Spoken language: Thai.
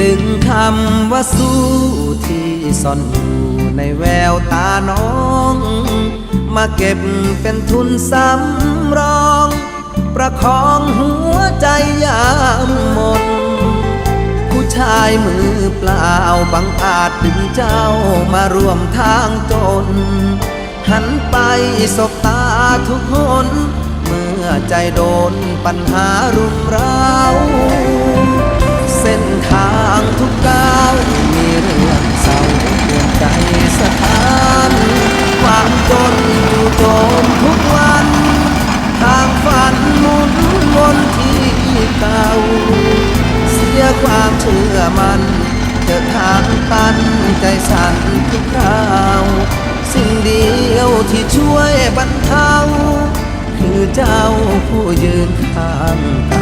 ดึงคำว่าสู้ที่ซ่อนอยู่ในแววตาน้อง มาเก็บเป็นทุนสำรอง ประคองหัวใจยามหมดผู้ชายมือเปล่าบังอาจดึงเจ้ามาร่วมทางจน หันไปสบตาทุกคน เมื่อใจโดนปัญหารุมเร้า ความเชื่อมันเจอทางตันใจสั่นทุกคราวสิ่งเดียวที่ช่วยบรรเทาคือเจ้าผู้ยืนข้างกาย